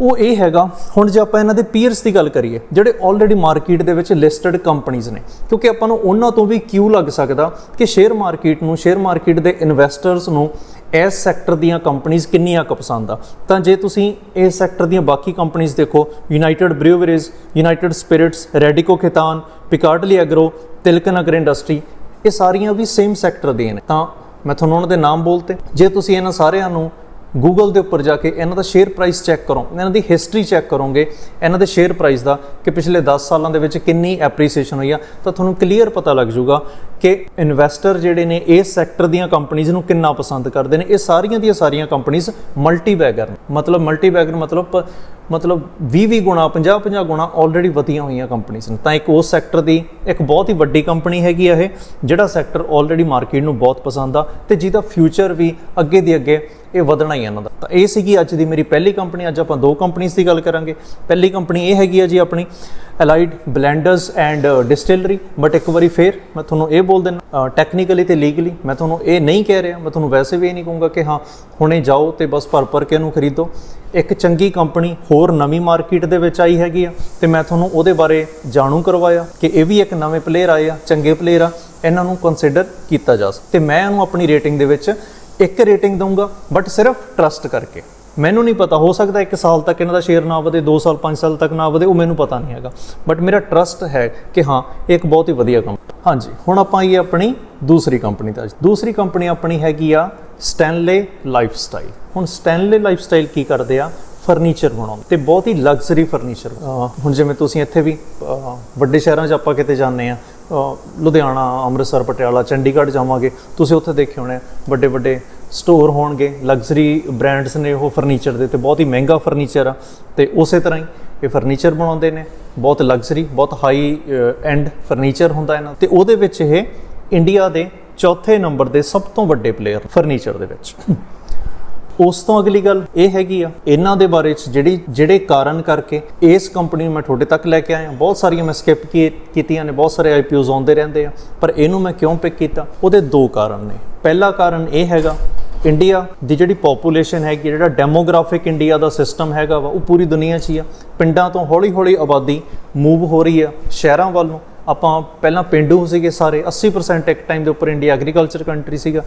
ਉਹ ਇਹ ਹੈਗਾ, ਹੁਣ ਜੇ ਆਪਾਂ ਇਹਨਾਂ ਦੇ ਪੀਅਰਸ ਦੀ ਗੱਲ ਕਰੀਏ, ਜਿਹੜੇ ਆਲਰੇਡੀ ਮਾਰਕੀਟ ਦੇ ਵਿੱਚ ਲਿਸਟਡ ਕੰਪਨੀਆਂ ਨੇ, ਕਿਉਂਕਿ ਆਪਾਂ ਨੂੰ ਉਹਨਾਂ ਤੋਂ ਵੀ ਕਿਉਂ ਲੱਗ ਸਕਦਾ ਕਿ ਸ਼ੇਅਰ ਮਾਰਕੀਟ ਨੂੰ ਸ਼ੇਅਰ ਮਾਰਕੀਟ ਦੇ ਇਨਵੈਸਟਰਸ ਨੂੰ ਇਸ ਸੈਕਟਰ ਦੀਆਂ ਕੰਪਨੀਆਂ ਕਿੰਨੀਆਂ ਕੁ ਪਸੰਦ ਆ? ਤਾਂ ਜੇ ਤੁਸੀਂ ਇਸ ਸੈਕਟਰ ਦੀਆਂ ਬਾਕੀ ਕੰਪਨੀਆਂ ਦੇਖੋ United Breweries United Spirits Radico Khaitan Piccadily agro Tilaknagar industry ਇਹ ਸਾਰੀਆਂ ਵੀ ਸੇਮ ਸੈਕਟਰ ਦੀਆਂ ਨੇ। ਤਾਂ ਮੈਂ ਤੁਹਾਨੂੰ ਉਹਨਾਂ ਦੇ ਨਾਮ ਬੋਲਤੇ। ਜੇ ਤੁਸੀਂ ਇਹਨਾਂ ਸਾਰਿਆਂ ਨੂੰ ਗੂਗਲ ਦੇ ਉੱਪਰ ਜਾ ਕੇ ਇਹਨਾਂ ਦਾ ਸ਼ੇਅਰ ਪ੍ਰਾਈਸ ਚੈੱਕ ਕਰੋ, ਇਹਨਾਂ ਦੀ ਹਿਸਟਰੀ ਚੈੱਕ ਕਰੋਗੇ, ਇਹਨਾਂ ਦੇ ਸ਼ੇਅਰ ਪ੍ਰਾਈਸ ਦਾ ਕਿ ਪਿਛਲੇ 10 ਸਾਲਾਂ ਦੇ ਵਿੱਚ ਕਿੰਨੀ ਐਪਰੀਸੀਏਸ਼ਨ ਹੋਈ ਆ, ਤਾਂ ਤੁਹਾਨੂੰ ਕਲੀਅਰ ਪਤਾ ਲੱਗ ਜਾਊਗਾ ਕਿ ਇਨਵੈਸਟਰ ਜਿਹੜੇ ਨੇ ਇਸ ਸੈਕਟਰ ਦੀਆਂ ਕੰਪਨੀਆਂ ਨੂੰ ਕਿੰਨਾ ਪਸੰਦ ਕਰਦੇ ਨੇ, ਇਹ ਸਾਰੀਆਂ ਦੀਆਂ ਸਾਰੀਆਂ ਕੰਪਨੀਆਂ ਮਲਟੀ ਬੈਗਰ ਮਤਲਬ ਮਲਟੀ ਬੈਗਰ ਮਤਲਬ ਪ- ਮਤਲਬ 20 20 ਗੁਣਾ 50 50 ਗੁਣਾ ਆਲਰੇਡੀ ਵਧੀਆਂ ਹੋਈਆਂ ਕੰਪਨੀਆਂ ਨੇ। ਤਾਂ ਇੱਕ ਉਸ ਸੈਕਟਰ ਦੀ, ਇੱਕ ਬਹੁਤ ਹੀ ਵੱਡੀ ਕੰਪਨੀ ਹੈਗੀ ਆ ਇਹ, ਜਿਹੜਾ ਸੈਕਟਰ ਆਲਰੇਡੀ ਮਾਰਕੀਟ ਨੂੰ ਬਹੁਤ ਪਸੰਦ ਆ, ਤੇ ਜਿਹਦਾ ਫਿਊਚਰ ਵੀ ਅੱਗੇ ਦੀ ਅੱਗੇ ਇਹ ਵਧਣਾ ਹੀ ਆ ਇਹਨਾਂ ਦਾ। ਤਾਂ ਇਹ ਸੀਗੀ ਅੱਜ ਦੀ ਮੇਰੀ ਪਹਿਲੀ ਕੰਪਨੀ, ਅੱਜ ਆਪਾਂ ਦੋ ਕੰਪਨੀਆਂ ਦੀ ਗੱਲ ਕਰਾਂਗੇ। ਪਹਿਲੀ ਕੰਪਨੀ ਇਹ ਹੈਗੀ ਆ ਜੀ ਆਪਣੀ Allied Blenders and Distillery but ਇੱਕ ਵਾਰੀ ਫੇਰ ਮੈਂ ਤੁਹਾਨੂੰ ਇਹ ਬੋਲ ਦਿੰਦਾ ਟੈਕਨੀਕਲੀ ਤੇ ਲੀਗਲੀ ਮੈਂ ਤੁਹਾਨੂੰ ਇਹ ਨਹੀਂ ਕਹਿ ਰਿਹਾ, ਮੈਂ ਤੁਹਾਨੂੰ ਵੈਸੇ ਵੀ ਇਹ ਨਹੀਂ ਕਹੂੰਗਾ ਕਿ ਹਾਂ, ਹੁਣੇ ਜਾਓ ਤੇ ਬਸ ਭਰ ਭਰ ਕੇ ਇਹਨੂੰ ਖਰੀਦੋ। ਇੱਕ ਚੰਗੀ ਕੰਪਨੀ ਹੋਰ ਨਵੀਂ ਮਾਰਕੀਟ ਦੇ ਵਿੱਚ ਆਈ ਹੈਗੀ ਆ ਤੇ ਮੈਂ ਤੁਹਾਨੂੰ ਉਹਦੇ ਬਾਰੇ ਜਾਣੂ ਕਰਵਾਇਆ ਕਿ ਇਹ ਵੀ ਇੱਕ ਨਵੇਂ ਪਲੇਅਰ ਆਏ ਆ, ਚੰਗੇ ਪਲੇਅਰ ਆ, ਇਹਨਾਂ ਨੂੰ ਕੰਸੀਡਰ ਕੀਤਾ ਜਾ ਸਕਦਾ। ਤੇ ਮੈਂ ਇਹਨੂੰ ਆਪਣੀ ਰੇਟਿੰਗ ਦੇ ਵਿੱਚ ਇੱਕ ਰੇਟਿੰਗ ਦਊਂਗਾ ਬਟ ਸਿਰਫ ਟਰਸਟ ਕਰਕੇ। ਮੈਨੂੰ ਨਹੀਂ ਪਤਾ, ਹੋ ਸਕਦਾ ਇੱਕ ਸਾਲ ਤੱਕ ਇਹਨਾਂ ਦਾ ਸ਼ੇਅਰ ਨਾ ਵਧੇ 2 ਸਾਲ 5 ਸਾਲ ਤੱਕ ਨਾ ਵਧੇ, ਉਹ ਮੈਨੂੰ ਪਤਾ ਨਹੀਂ ਹੈਗਾ। ਬਟ ਮੇਰਾ ਟਰਸਟ ਹੈ ਕਿ ਹਾਂ, ਇਹ ਇੱਕ ਬਹੁਤ ਹੀ ਵਧੀਆ ਕੰਪਨੀ ਹਾਂਜੀ, ਹੁਣ ਆਪਾਂ ਆਈਏ ਆਪਣੀ ਦੂਸਰੀ ਕੰਪਨੀ ਦਾ। ਦੂਸਰੀ ਕੰਪਨੀ ਆਪਣੀ ਹੈਗੀ ਆ ਸਟੈਨਲੇ ਲਾਈਫਸਟਾਈਲ ਹੁਣ ਸਟੈਨਲੇ ਲਾਈਫਸਟਾਈਲ ਕੀ ਕਰਦੇ ਆ? ਫਰਨੀਚਰ ਬਣਾਉਂਦੇ। ਤੇ ਬਹੁਤ ਹੀ ਲਗਜ਼ਰੀ ਫਰਨੀਚਰ ਹੁਣ ਜਿਵੇਂ ਤੁਸੀਂ ਇੱਥੇ ਵੀ ਵੱਡੇ ਸ਼ਹਿਰਾਂ 'ਚ ਆਪਾਂ ਕਿਤੇ ਜਾਂਦੇ ਆ ਲੁਧਿਆਣਾ, ਅੰਮ੍ਰਿਤਸਰ, ਪਟਿਆਲਾ, ਚੰਡੀਗੜ੍ਹ ਜਾਵਾਂਗੇ। ਤੁਸੀਂ ਉੱਥੇ ਦੇਖੇ ਹੋਣੇ ਵੱਡੇ ਵੱਡੇ ਸਟੋਰ ਹੋਣਗੇ। ਲਗਜ਼ਰੀ ਬ੍ਰਾਂਡਸ ਨੇ ਉਹ ਫਰਨੀਚਰ ਦੇ ਤੇ ਬਹੁਤ ਹੀ ਮਹਿੰਗਾ ਫਰਨੀਚਰ ਆ। ਤੇ ਉਸੇ ਤਰ੍ਹਾਂ ਹੀ ਇਹ ਫਰਨੀਚਰ ਬਣਾਉਂਦੇ ਨੇ। ਬਹੁਤ ਲਗਜ਼ਰੀ ਬਹੁਤ ਹਾਈ ਐਂਡ ਫਰਨੀਚਰ ਹੁੰਦਾ ਇਹਨਾਂ ਤੇ। ਉਹਦੇ ਵਿੱਚ ਇਹ ਇੰਡੀਆ ਦੇ ਚੌਥੇ ਨੰਬਰ ਦੇ ਸਭ ਤੋਂ ਵੱਡੇ ਪਲੇਅਰ ਫਰਨੀਚਰ ਦੇ ਵਿੱਚ। ਉਸ ਤੋਂ ਅਗਲੀ ਗੱਲ ਇਹ ਹੈਗੀ ਆ, ਇਹਨਾਂ ਦੇ ਬਾਰੇ ਚ ਜਿਹੜੀ, ਜਿਹੜੇ ਕਾਰਨ ਕਰਕੇ ਇਸ ਕੰਪਨੀ ਨੂੰ ਮੈਂ ਤੁਹਾਡੇ ਤੱਕ ਲੈ ਕੇ ਆਇਆ, ਬਹੁਤ ਸਾਰੀਆਂ ਮੈਂ ਸਕਿਪ ਕੀਤੀਆਂ ਨੇ, ਬਹੁਤ ਸਾਰੇ ਆਈਪੀਓਜ਼ ਆਉਂਦੇ ਰਹਿੰਦੇ ਆ, ਪਰ ਇਹਨੂੰ ਮੈਂ ਕਿਉਂ ਪਿਕ ਕੀਤਾ? ਉਹਦੇ ਦੋ ਕਾਰਨ ਨੇ। ਪਹਿਲਾ ਕਾਰਨ ਇਹ ਹੈਗਾ ਇੰਡੀਆ ਦੀ ਜਿਹੜੀ ਪੋਪੂਲੇਸ਼ਨ ਹੈਗੀ ਜਿਹੜਾ ਡੈਮੋਗ੍ਰਾਫਿਕ ਇੰਡੀਆ ਦਾ ਸਿਸਟਮ ਹੈਗਾ ਵਾ, ਉਹ ਪੂਰੀ ਦੁਨੀਆ 'ਚ ਹੀ ਆ। ਪਿੰਡਾਂ ਤੋਂ ਹੌਲੀ-ਹੌਲੀ ਆਬਾਦੀ ਮੂਵ ਹੋ ਰਹੀ ਆ, ਸ਼ਹਿਰਾਂ ਵੱਲ ਨੂੰ। ਆਪਾਂ ਪਹਿਲਾਂ ਪਿੰਡੂ ਸੀਗੇ ਸਾਰੇ 80% ਇੱਕ ਟਾਈਮ ਦੇ ਉੱਪਰ ਇੰਡੀਆ ਐਗਰੀਕਲਚਰ ਕੰਟਰੀ ਸੀਗਾ।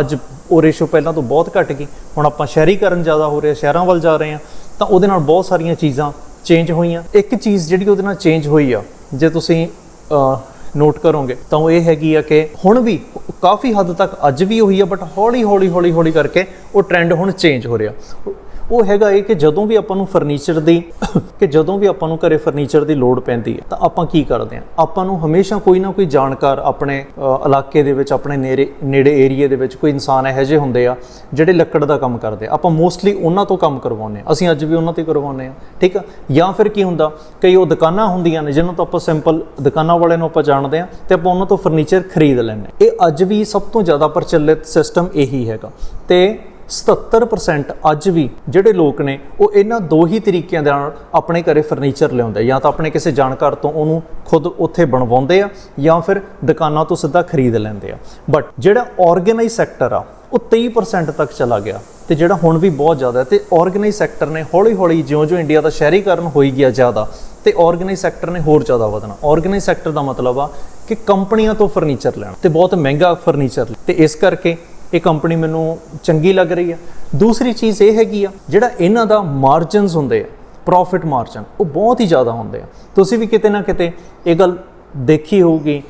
ਅੱਜ ਉਹ ਰੇਸ਼ੋ ਪਹਿਲਾਂ ਤੋਂ ਬਹੁਤ ਘਟ ਗਈ। ਹੁਣ ਆਪਾਂ ਸ਼ਹਿਰੀਕਰਨ ਜ਼ਿਆਦਾ ਹੋ ਰਿਹਾ, ਸ਼ਹਿਰਾਂ ਵੱਲ ਜਾ ਰਹੇ ਆ ਤਾਂ ਉਹਦੇ ਨਾਲ ਬਹੁਤ ਸਾਰੀਆਂ ਚੀਜ਼ਾਂ ਚੇਂਜ ਹੋਈਆਂ। ਇੱਕ ਚੀਜ਼ ਜਿਹੜੀ ਉਹਦੇ ਨਾਲ ਚੇਂਜ ਹੋਈ ਆ, ਜੇ ਤੁਸੀਂ ਨੋਟ ਕਰੋਗੇ, ਤਾਂ ਉਹ ਇਹ ਹੈਗੀ ਆ ਕਿ ਹੁਣ ਵੀ ਕਾਫੀ ਹੱਦ ਤੱਕ ਅੱਜ ਵੀ ਉਹੀ ਆ ਬਟ ਹੌਲੀ ਹੌਲੀ ਹੌਲੀ ਹੌਲੀ ਕਰਕੇ ਉਹ ਟ੍ਰੈਂਡ ਹੁਣ ਚੇਂਜ ਹੋ ਰਿਹਾ। ਉਹ ਹੈਗਾ ਇਹ ਕਿ ਜਦੋਂ ਵੀ ਆਪਾਂ ਨੂੰ ਫਰਨੀਚਰ ਦੀ ਕਿ ਜਦੋਂ ਵੀ ਆਪਾਂ ਨੂੰ ਘਰੇ ਫਰਨੀਚਰ ਦੀ ਲੋੜ ਪੈਂਦੀ ਹੈ, ਤਾਂ ਆਪਾਂ ਕੀ ਕਰਦੇ ਹਾਂ? ਆਪਾਂ ਨੂੰ ਹਮੇਸ਼ਾ ਕੋਈ ਨਾ ਕੋਈ ਜਾਣਕਾਰ ਆਪਣੇ ਇਲਾਕੇ ਦੇ ਵਿੱਚ, ਆਪਣੇ ਨੇੜੇ ਨੇੜੇ ਏਰੀਏ ਦੇ ਵਿੱਚ ਕੋਈ ਇਨਸਾਨ ਇਹੋ ਜਿਹੇ ਹੁੰਦੇ ਆ ਜਿਹੜੇ ਲੱਕੜ ਦਾ ਕੰਮ ਕਰਦੇ ਆ। ਆਪਾਂ ਮੋਸਟਲੀ ਉਹਨਾਂ ਤੋਂ ਕੰਮ ਕਰਵਾਉਂਦੇ ਆ ਅਸੀਂ ਅੱਜ ਵੀ ਉਹਨਾਂ ਤੋਂ ਹੀ ਕਰਵਾਉਂਦੇ ਆ ਠੀਕ ਆ? ਜਾਂ ਫਿਰ ਕੀ ਹੁੰਦਾ? ਕਈ ਉਹ ਦੁਕਾਨਾਂ ਹੁੰਦੀਆਂ ਨੇ ਜਿਹਨਾਂ ਤੋਂ ਆਪਾਂ ਸਿੰਪਲ ਦੁਕਾਨਾਂ ਵਾਲਿਆਂ ਨੂੰ ਆਪਾਂ ਜਾਣਦੇ ਆ ਤੇ ਆਪਾਂ ਉਹਨਾਂ ਤੋਂ ਫਰਨੀਚਰ ਖਰੀਦ ਲੈਂਦੇ ਹਾਂ। ਇਹ ਅੱਜ ਵੀ ਸਭ ਤੋਂ ਜ਼ਿਆਦਾ ਪ੍ਰਚਲਿਤ ਸਿਸਟਮ ਇਹੀ ਹੈਗਾ। ਤੇ 77% ਅੱਜ ਵੀ ਜਿਹੜੇ ਲੋਕ ਨੇ, ਉਹ ਇਹਨਾਂ ਦੋ ਹੀ ਤਰੀਕਿਆਂ ਦੇ ਨਾਲ ਆਪਣੇ ਘਰੇ ਫਰਨੀਚਰ ਲਿਆਉਂਦੇ ਜਾਂ ਤਾਂ ਆਪਣੇ ਕਿਸੇ ਜਾਣਕਾਰ ਤੋਂ ਉਹਨੂੰ ਖੁਦ ਉੱਥੇ ਬਣਵਾਉਂਦੇ ਆ, ਜਾਂ ਫਿਰ ਦੁਕਾਨਾਂ ਤੋਂ ਸਿੱਧਾ ਖਰੀਦ ਲੈਂਦੇ ਆ। ਬਟ ਜਿਹੜਾ ਆਰਗੇਨਾਈਜ਼ ਸੈਕਟਰ ਆ, ਉਹ 23% ਤੱਕ ਚਲਾ ਗਿਆ। ਤੇ ਜਿਹੜਾ ਹੁਣ ਵੀ ਬਹੁਤ ਜ਼ਿਆਦਾ ਹੈ, ਤੇ ਆਰਗੇਨਾਈਜ਼ ਸੈਕਟਰ ਨੇ ਹੌਲੀ-ਹੌਲੀ ਜਿਉਂ-ਜਿਉਂ ਇੰਡੀਆ ਦਾ ਸ਼ਹਿਰੀਕਰਨ ਹੋਈ ਗਿਆ ਜ਼ਿਆਦਾ, ਤੇ ਆਰਗੇਨਾਈਜ਼ ਸੈਕਟਰ ਨੇ ਹੋਰ ਜ਼ਿਆਦਾ ਵਧਣਾ। ਆਰਗੇਨਾਈਜ਼ ਸੈਕਟਰ ਦਾ ਮਤਲਬ ਆ ਕਿ ਕੰਪਨੀਆਂ ਤੋਂ ਫਰਨੀਚਰ ਲੈਣਾ, ਤੇ ਬਹੁਤ ਮਹਿੰਗਾ ਫਰਨੀਚਰ ਤੇ ਇਸ ਕਰਕੇ ਇਹ ਕੰਪਨੀ ਮੈਨੂੰ ਚੰਗੀ ਲੱਗ ਰਹੀ ਆ ਦੂਸਰੀ ਚੀਜ਼ ਇਹ ਹੈਗੀ ਆ, ਜਿਹੜਾ ਇਹਨਾਂ ਦਾ ਮਾਰਜਨਸ ਹੁੰਦੇ ਆ ਪ੍ਰੋਫਿਟ ਮਾਰਜਨ ਉਹ ਬਹੁਤ ਹੀ ਜ਼ਿਆਦਾ ਹੁੰਦੇ ਆ। ਤੁਸੀਂ ਵੀ ਕਿਤੇ ਨਾ ਕਿਤੇ ਇਹ ਗੱਲ ਦੇਖੀ ਹੋਊਗੀ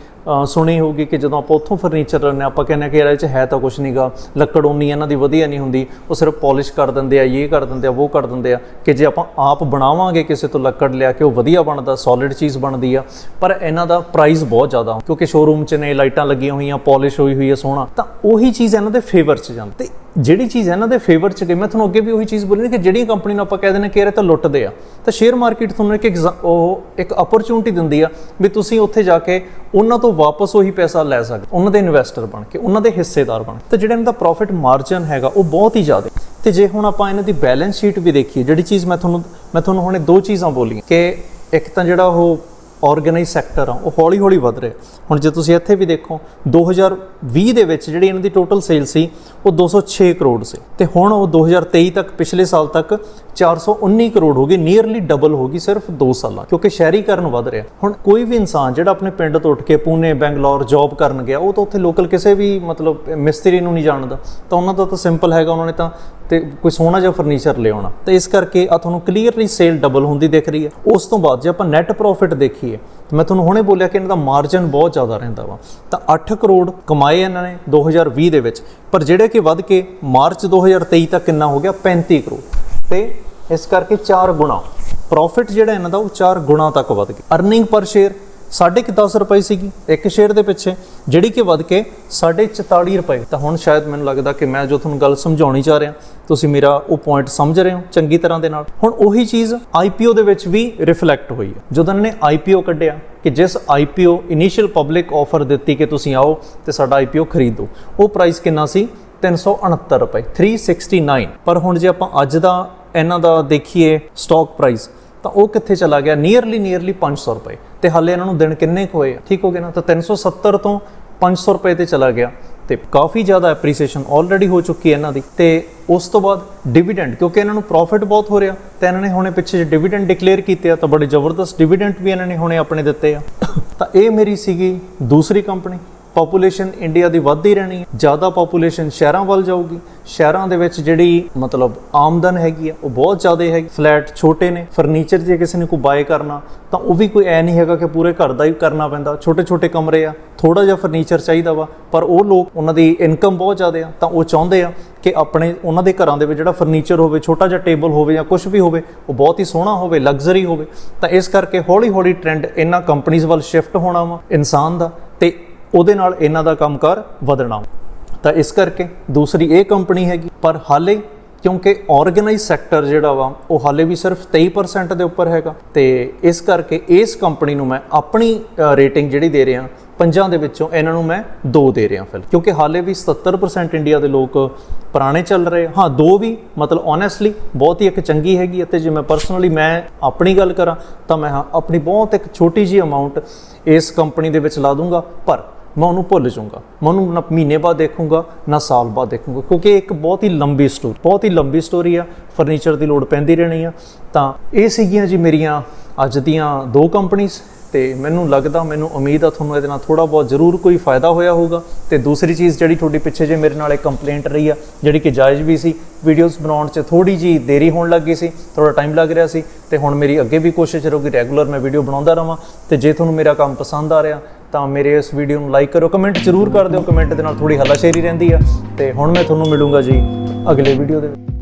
ਸੁਣੀ ਹੋਊਗੀ ਕਿ ਜਦੋਂ ਆਪਾਂ ਉੱਥੋਂ ਫਰਨੀਚਰ ਲੈਂਦੇ ਹਾਂ, ਆਪਾਂ ਕਹਿੰਦੇ ਹਾਂ ਕਿ ਯਾਰ ਇਹ 'ਚ ਹੈ ਤਾਂ ਕੁਝ ਨਹੀਂਗਾ ਲੱਕੜ ਉਨੀ ਇਹਨਾਂ ਦੀ ਵਧੀਆ ਨਹੀਂ ਹੁੰਦੀ, ਉਹ ਸਿਰਫ ਪਾਲਿਸ਼ ਕਰ ਦਿੰਦੇ ਆ, ਇਹ ਕਰ ਦਿੰਦੇ ਆ, ਉਹ ਕਰ ਦਿੰਦੇ ਆ, ਕਿ ਜੇ ਆਪਾਂ ਆਪ ਬਣਾਵਾਂਗੇ ਕਿਸੇ ਤੋਂ ਲੱਕੜ ਲਿਆ ਕੇ ਉਹ ਵਧੀਆ ਬਣਦਾ ਸੋਲਿਡ ਚੀਜ਼ ਬਣਦੀ ਆ, ਪਰ ਇਹਨਾਂ ਦਾ ਪ੍ਰਾਈਸ ਬਹੁਤ ਜ਼ਿਆਦਾ ਕਿਉਂਕਿ ਸ਼ੋਰੂਮ 'ਚ ਨੇ, ਲਾਈਟਾਂ ਲੱਗੀਆਂ ਹੋਈਆਂ ਪਾਲਿਸ਼ ਹੋਈ ਹੋਈ ਹੈ ਸੋਹਣਾ, ਤਾਂ ਉਹੀ ਚੀਜ਼ ਇਹਨਾਂ ਦੇ ਫੇਵਰ 'ਚ ਜਾਂਦੀ, ਤੇ ਜਿਹੜੀ ਚੀਜ਼ ਇਹਨਾਂ ਦੇ ਫੇਵਰ 'ਚ ਗਈ, ਮੈਂ ਤੁਹਾਨੂੰ ਅੱਗੇ ਵੀ ਉਹੀ ਚੀਜ਼ ਬੋਲੀ ਕਿ ਜਿਹੜੀ ਕੰਪਨੀ ਨੂੰ ਆਪਾਂ ਕਹਿ ਦਿੰਦੇ ਕਿ ਇਹ ਤਾਂ ਲੁੱਟਦੇ ਆ, ਤਾਂ ਸ਼ੇਅਰ ਮਾਰਕੀਟ ਤੁਹਾਨੂੰ ਇੱਕ exa- ਉਹ ਇੱਕ ਅਪਰਚੂਨਿਟੀ ਦਿੰਦੀ ਆ ਵੀ ਤੁਸੀਂ ਉੱਥੇ ਜਾ ਕੇ ਉਹਨਾਂ ਤੋਂ ਵਾਪਸ ਉਹੀ ਪੈਸਾ ਲੈ ਸਕਦੇ ਉਹਨਾਂ ਦੇ ਇਨਵੈਸਟਰ ਬਣ ਕੇ, ਉਹਨਾਂ ਦੇ ਹਿੱਸੇਦਾਰ ਬਣ ਕੇ। ਤਾਂ ਜਿਹੜਾ ਇਹਨਾਂ ਦਾ ਪ੍ਰੋਫਿਟ ਮਾਰਜਨ ਹੈਗਾ, ਉਹ ਬਹੁਤ ਹੀ ਜ਼ਿਆਦਾ ਹੈ। ਤੇ ਜੇ ਹੁਣ ਆਪਾਂ ਇਹਨਾਂ ਦੀ ਬੈਲੈਂਸ ਸ਼ੀਟ ਵੀ ਦੇਖੀਏ, ਜਿਹੜੀ ਚੀਜ਼ ਮੈਂ ਤੁਹਾਨੂੰ ਮੈਂ ਤੁਹਾਨੂੰ ਹੁਣੇ ਦੋ ਚੀਜ਼ਾਂ ਬੋਲੀਆਂ, ਕਿ ਇੱਕ ਤਾਂ ਜਿਹੜਾ ਉਹ ਆਰਗੇਨਾਈਜ਼ ਸੈਕਟਰ ਆ, ਉਹ ਹੌਲੀ ਹੌਲੀ ਵਧ ਰਿਹਾ। ਹੁਣ ਜੇ ਤੁਸੀਂ ਇੱਥੇ ਵੀ ਦੇਖੋ 2020 ਦੇ ਵਿੱਚ ਜਿਹੜੀ ਇਹਨਾਂ ਦੀ ਟੋਟਲ ਸੇਲ ਸੀ, ਉਹ 206 ਕਰੋੜ ਸੀ। ਤੇ ਹੁਣ ਉਹ 2023 ਤੱਕ, ਪਿਛਲੇ ਸਾਲ ਤੱਕ 419 ਕਰੋੜ ਹੋ ਗਈ ਨੀਅਰਲੀ ਡਬਲ ਹੋ ਗਈ ਸਿਰਫ 2 ਸਾਲਾਂ, ਕਿਉਂਕਿ ਸ਼ਹਿਰੀਕਰਨ ਵੱਧ ਰਿਹਾ। ਹੁਣ ਕੋਈ ਵੀ ਇਨਸਾਨ ਜਿਹੜਾ ਆਪਣੇ ਪਿੰਡ ਤੋਂ ਉੱਠ ਕੇ ਪੂਨੇ, ਬੈਂਗਲੌਰ ਜੌਬ ਕਰਨ ਗਿਆ, ਉਹ ਤਾਂ ਉੱਥੇ ਲੋਕਲ ਕਿਸੇ ਵੀ ਮਤਲਬ ਮਿਸਤਰੀ ਨੂੰ ਨਹੀਂ ਜਾਣਦਾ। ਤਾਂ ਉਹਨਾਂ ਦਾ ਤਾਂ ਸਿੰਪਲ ਹੈਗਾ, ਉਹਨਾਂ ਨੇ ਤਾਂ ਤੇ ਕੋਈ ਸੋਹਣਾ ਜਿਹਾ ਫਰਨੀਚਰ ਲਿਆਉਣਾ। ਤੇ ਇਸ ਕਰਕੇ ਆ ਤੁਹਾਨੂੰ ਕਲੀਅਰਲੀ ਸੇਲ ਡਬਲ ਹੁੰਦੀ ਦਿਖ ਰਹੀ ਹੈ। ਉਸ ਤੋਂ ਬਾਅਦ ਜੇ ਆਪਾਂ ਨੈਟ ਪ੍ਰੋਫਿਟ ਦੇਖੀਏ ਤਾਂ ਮੈਂ ਤੁਹਾਨੂੰ ਹੁਣੇ ਬੋਲਿਆ ਕਿ ਇਹਨਾਂ ਦਾ ਮਾਰਜਨ ਬਹੁਤ ਜ਼ਿਆਦਾ ਰਹਿੰਦਾ ਵਾ। ਤਾਂ 8 ਕਰੋੜ ਕਮਾਏ ਇਹਨਾਂ ਨੇ 2020 ਦੇ ਵਿੱਚ, ਪਰ ਜਿਹੜੇ ਕਿ ਵੱਧ ਕੇ ਮਾਰਚ 2023 ਤੱਕ ਕਿੰਨਾ ਹੋ ਗਿਆ? 35 ਕਰੋੜ। ਤੇ ਇਸ ਕਰਕੇ 4 ਗੁਣਾ। ਪ੍ਰੋਫਿਟ ਜਿਹੜਾ ਇਹਨਾਂ ਦਾ, ਉਹ 4 ਗੁਣਾ ਤੱਕ ਵੱਧ ਗਿਆ ਅਰਨਿੰਗ ਪਰ ਸ਼ੇਅਰ ਸਾਢੇ ਕੁ 10 ਰੁਪਏ ਸੀਗੀ, ਇੱਕ ਸ਼ੇਅਰ ਦੇ ਪਿੱਛੇ, ਜਿਹੜੀ ਕਿ ਵੱਧ ਕੇ ਸਾਢੇ 44 ਰੁਪਏ। ਤਾਂ ਹੁਣ ਸ਼ਾਇਦ ਮੈਨੂੰ ਲੱਗਦਾ ਕਿ ਮੈਂ ਜੋ ਤੁਹਾਨੂੰ ਗੱਲ ਸਮਝਾਉਣੀ ਚਾਹ ਰਿਹਾ, ਤੁਸੀਂ ਮੇਰਾ ਉਹ ਪੁਆਇੰਟ ਸਮਝ ਰਹੇ ਹੋ, ਚੰਗੀ ਤਰ੍ਹਾਂ ਦੇ ਨਾਲ। ਹੁਣ ਉਹੀ ਚੀਜ਼ ਆਈਪੀਓ ਦੇ ਵਿੱਚ ਵੀ ਰਿਫਲੈਕਟ ਹੋਈ ਹੈ। ਜਦੋਂ ਇਹਨਾਂ ਨੇ ਆਈਪੀਓ ਕੱਢਿਆ ਕਿ ਜਿਸ ਆਈਪੀਓ ਇਨੀਸ਼ੀਅਲ ਪਬਲਿਕ ਆਫਰ ਦਿੱਤੀ ਕਿ ਤੁਸੀਂ ਆਓ ਤੇ ਸਾਡਾ ਆਈਪੀਓ ਖਰੀਦੋ, ਉਹ ਪ੍ਰਾਈਸ ਕਿੰਨਾ ਸੀ? 369 ਰੁਪਏ 369 ਪਰ ਹੁਣ ਜੇ ਆਪਾਂ ਅੱਜ ਦਾ ਇਹਨਾਂ ਦਾ ਦੇਖੀਏ ਸਟਾਕ ਪ੍ਰਾਈਸ ਤਾਂ ਉਹ ਕਿੱਥੇ ਚਲਾ ਗਿਆ? ਨੀਅਰਲੀ ਨੀਅਰਲੀ 500 ਰੁਪਏ। ਤੇ ਹਾਲੇ ਇਹਨਾਂ ਨੂੰ ਦਿਨ ਕਿੰਨੇ ਕੁ ਹੋਏ ਆ? ਠੀਕ ਹੋ ਗਏ ਨਾ? ਤਾਂ 370 ਤੋਂ 500 ਰੁਪਏ ਤੇ ਚਲਾ ਗਿਆ। ਤੇ ਕਾਫੀ ਜ਼ਿਆਦਾ ਐਪਰੀਸੀਏਸ਼ਨ ਆਲਰੇਡੀ ਹੋ ਚੁੱਕੀ ਹੈ ਇਹਨਾਂ ਦੀ। ਤੇ ਉਸ ਤੋਂ ਬਾਅਦ ਡਿਵੀਡੈਂਡ ਕਿਉਂਕਿ ਇਹਨਾਂ ਨੂੰ ਪ੍ਰੋਫਿਟ ਬਹੁਤ ਹੋ ਰਿਹਾ, ਤਾਂ ਇਹਨਾਂ ਨੇ ਹੁਣੇ ਪਿੱਛੇ ਜੇ ਡਿਵੀਡੈਂਡ ਡਿਕਲੇਅਰ ਕੀਤੇ ਆ, ਤਾਂ ਬੜੇ ਜ਼ਬਰਦਸਤ ਡਿਵੀਡੈਂਡ ਵੀ ਇਹਨਾਂ ਨੇ ਹੁਣੇ ਆਪਣੇ ਦਿੱਤੇ ਆ। ਤਾਂ ਇਹ ਮੇਰੀ ਸੀਗੀ ਦੂਸਰੀ ਕੰਪਨੀ ਪੋਪੂਲੇਸ਼ਨ ਇੰਡੀਆ ਦੀ ਵੱਧਦੀ ਰਹਿਣੀ ਹੈ, ਜ਼ਿਆਦਾ ਪੋਪੂਲੇਸ਼ਨ ਸ਼ਹਿਰਾਂ ਵੱਲ ਜਾਊਗੀ। ਸ਼ਹਿਰਾਂ ਦੇ ਵਿੱਚ ਜਿਹੜੀ ਮਤਲਬ ਆਮਦਨ ਹੈਗੀ ਆ, ਉਹ ਬਹੁਤ ਜ਼ਿਆਦਾ ਹੈਗੀ। ਫਲੈਟ ਛੋਟੇ ਨੇ ਫਰਨੀਚਰ ਜੇ ਕਿਸੇ ਨੇ ਕੋਈ ਬਾਏ ਕਰਨਾ, ਤਾਂ ਉਹ ਵੀ ਕੋਈ ਐ ਨਹੀਂ ਹੈਗਾ ਕਿ ਪੂਰੇ ਘਰ ਦਾ ਹੀ ਕਰਨਾ ਪੈਂਦਾ। ਛੋਟੇ ਛੋਟੇ ਕਮਰੇ ਆ ਥੋੜਾ ਜਿਹਾ ਫਰਨੀਚਰ ਚਾਹੀਦਾ ਵਾ, ਪਰ ਉਹ ਲੋਕ, ਉਹਨਾਂ ਦੀ ਇਨਕਮ ਬਹੁਤ ਜ਼ਿਆਦਾ ਆ, ਤਾਂ ਉਹ ਚਾਹੁੰਦੇ ਆ ਕਿ ਆਪਣੇ, ਉਹਨਾਂ ਦੇ ਘਰਾਂ ਦੇ ਵਿੱਚ ਜਿਹੜਾ ਫਰਨੀਚਰ ਹੋਵੇ, ਛੋਟਾ ਜਿਹਾ ਟੇਬਲ ਹੋਵੇ ਜਾਂ ਕੁਝ ਵੀ ਹੋਵੇ, ਉਹ ਬਹੁਤ ਹੀ ਸੋਹਣਾ ਹੋਵੇ ਲਗਜ਼ਰੀ ਹੋਵੇ। ਤਾਂ ਇਸ ਕਰਕੇ ਹੌਲੀ ਹੌਲੀ ਟ੍ਰੈਂਡ ਇਹਨਾਂ ਕੰਪਨੀਆਂ ਵੱਲ ਸ਼ਿਫਟ ਹੋਣਾ ਵਾ, ਇਨਸਾਨ ਦਾ। ਤੇ ਉਹਦੇ ਨਾਲ ਇਹਨਾਂ ਦਾ ਕੰਮਕਾਰ ਵਧਣਾ। ਤਾਂ ਇਸ ਕਰਕੇ ਦੂਸਰੀ ਇਹ ਕੰਪਨੀ ਹੈਗੀ, ਪਰ ਹਾਲੇ ਕਿਉਂਕਿ ਆਰਗੇਨਾਈਜ਼ ਸੈਕਟਰ ਜਿਹੜਾ ਵਾ, ਉਹ ਹਾਲੇ ਵੀ ਸਿਰਫ 23% ਦੇ ਉੱਪਰ ਹੈਗਾ। ਤੇ ਇਸ ਕਰਕੇ ਇਸ ਕੰਪਨੀ ਨੂੰ ਮੈਂ ਆਪਣੀ ਰੇਟਿੰਗ ਜਿਹੜੀ ਦੇ ਰਿਹਾ ਪੰਜਾਂ ਦੇ ਵਿੱਚੋਂ ਇਹਨਾਂ ਨੂੰ ਮੈਂ ਦੋ ਦੇ ਰਿਹਾ ਫਿਰ। ਕਿਉਂਕਿ ਹਾਲੇ ਵੀ 70% ਇੰਡੀਆ ਦੇ ਲੋਕ ਪੁਰਾਣੇ ਚੱਲ ਰਹੇ ਹਾਂ, ਦੋ ਵੀ, ਮਤਲਬ ਓਨੈਸਟਲੀ ਬਹੁਤ ਹੀ ਇੱਕ ਚੰਗੀ ਹੈਗੀ ਅਤੇ ਜੇ ਮੈਂ ਪਰਸਨਲੀ ਮੈਂ ਆਪਣੀ ਗੱਲ ਕਰਾਂ, ਤਾਂ ਮੈਂ, ਹਾਂ, ਆਪਣੀ ਬਹੁਤ ਇੱਕ ਛੋਟੀ ਜੀ ਅਮਾਉਂਟ ਇਸ ਕੰਪਨੀ ਦੇ ਵਿੱਚ ਲਾ ਦੂੰਗਾ। ਪਰ ਮੈਂ ਉਹਨੂੰ ਭੁੱਲ ਜਾਊਂਗਾ। ਮੈਂ ਉਹਨੂੰ ਨਾ ਮਹੀਨੇ ਬਾਅਦ ਦੇਖੂੰਗਾ, ਨਾ ਸਾਲ ਬਾਅਦ ਦੇਖੂੰਗਾ। ਕਿਉਂਕਿ ਇੱਕ ਬਹੁਤ ਹੀ ਲੰਬੀ ਸਟੋਰੀ ਬਹੁਤ ਹੀ ਲੰਬੀ ਸਟੋਰੀ ਆ। ਫਰਨੀਚਰ ਦੀ ਲੋੜ ਪੈਂਦੀ ਰਹਿਣੀ ਆ। ਤਾਂ ਇਹ ਸੀਗੀਆਂ ਜੀ ਮੇਰੀਆਂ ਅੱਜ ਦੀਆਂ ਦੋ ਕੰਪਨੀਆਂ ਤੇ ਮੈਨੂੰ ਲੱਗਦਾ, ਮੈਨੂੰ ਉਮੀਦ ਆ ਤੁਹਾਨੂੰ ਇਹਦੇ ਨਾਲ ਥੋੜਾ ਬਹੁਤ ਜ਼ਰੂਰ ਕੋਈ ਫਾਇਦਾ ਹੋਇਆ ਹੋਊਗਾ। ਤੇ ਦੂਸਰੀ ਚੀਜ਼ ਜਿਹੜੀ ਤੁਹਾਡੀ ਪਿੱਛੇ ਜੇ ਮੇਰੇ ਨਾਲ ਇੱਕ ਕੰਪਲੇਂਟ ਰਹੀ ਆ, ਜਿਹੜੀ ਕਿ ਜਾਇਜ਼ ਵੀ ਸੀ ਵੀਡੀਓਜ਼ ਬਣਾਉਣ 'ਚ ਥੋੜੀ ਜੀ ਦੇਰੀ ਹੋਣ ਲੱਗੀ ਸੀ ਥੋੜਾ ਟਾਈਮ ਲੱਗ ਰਿਹਾ ਸੀ। ਤੇ ਹੁਣ ਮੇਰੀ ਅੱਗੇ ਵੀ ਕੋਸ਼ਿਸ਼ ਰਹੂਗੀ ਰੈਗੂਲਰ ਮੈਂ ਵੀਡੀਓ ਬਣਾਉਂਦਾ ਰਵਾਂ ਤੇ ਜੇ ਤੁਹਾਨੂੰ ਮੇਰਾ ਕੰਮ ਪਸੰਦ ਆ ਰਿਹਾ ਤਾਂ ਮੇਰੇ ਇਸ ਵੀਡੀਓ ਨੂੰ ਲਾਈਕ ਕਰੋ ਕਮੈਂਟ ਜ਼ਰੂਰ ਕਰ ਦਿਓ। ਕਮੈਂਟ ਦੇ ਨਾਲ ਥੋੜੀ ਹੱਲਾਸ਼ੇਰੀ ਰਹਿੰਦੀ ਆ। ਤੇ ਹੁਣ ਮੈਂ ਤੁਹਾਨੂੰ ਮਿਲੂੰਗਾ ਜੀ ਅਗਲੇ ਵੀਡੀਓ ਦੇ ਵਿੱਚ।